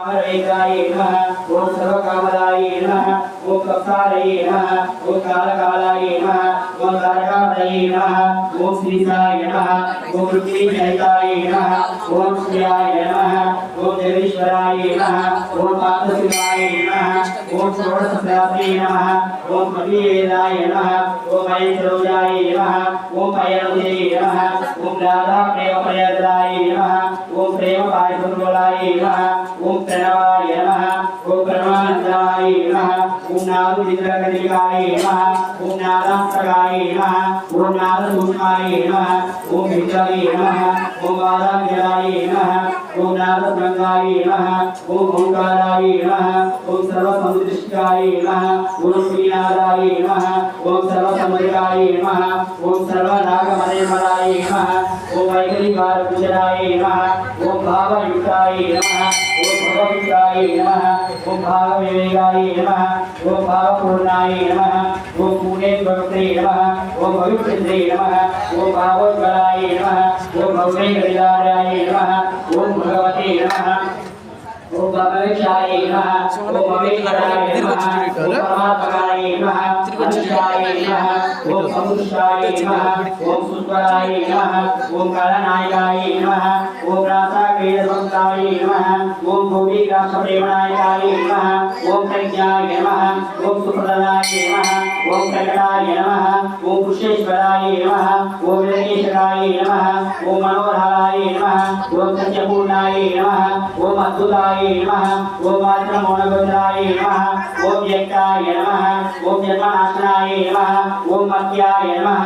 కామరేకాయ నమః ఓం సర్వకామదాయ నమః ఓం కప్పారయ నమః ఓం కాలకాలాయ నమః ఓం తారకాదయ నమః ఓం శ్రీసాయ నమః ఓం రుక్మిణీశైతాయ నమః ఓం శ్రీయాయ నమః ఓం జగదీశ్వరాయ నమః ఓం పాదశివాయ నమః ఓం షోడశప్రాప్తే నమః ఓం కపివేదాయ నమః ఓం మహేశ్వరోజాయ నమః ఓం పయనుదే నమః ఓం రాధా ప్రేమ ప్రయదాయ నమః. ఓం ప్రేమ పాయసులాయ నమః నమః ఓం నాదు విగ్రహకలికాయ నమః ఓం నాదాంతకాయ నమః ఓం నాదసూక్ష్మాయ నమః ఓం విద్యాయ నమః ఓం వాదాంజలాయ నమః ఓం నాదసంగాయ నమః ఓం ఓంకారాయ నమః ఓం సర్వసముద్రిష్టాయ నమః ఓం శ్రీనాథాయ నమః ఓం సర్వసముద్రాయ నమః ఓం సర్వనాగమనేమరాయ నమః ఓం వైఖరికార పూజనాయ నమః ఓం భావయుక్తాయ నమః ఓం భగవద్గాయ నమః ఓం భావపూర్ణాయ నమ ఓం పూర్ణే నమ ఓం భవిష్యంద్రే నమ ఓం భావోజ్వలాయ నమ ఓం భవ్యే నమ ఓం భగవతే నమ ఓం భగవేశాయ నమ ఓం భవేశ్వరాయ ఓం అనుష్ఠాయ ఓం సముష్టాయ ఓం ఓం కళనాయకాయ ఓం ఓం ఓం ప్రజ్ఞాయ నమః ఓం సుప్రదాయ నమః ఓం ప్రకటాయ నమః ఓం పుష్యేశ్వరాయ నమః ఓం విఘ్నేశ్వరాయ నమః ఓం మనోహరాయ నమః ఓం సత్యపూర్ణాయ నమః ఓం అద్భుతాయ నమః ఓం మాత్రమౌనగోచరాయ నమః ఓం వ్యక్తాయ నమః ఓం జన్మనాశనాయ నమః ఓం మత్యాయ నమః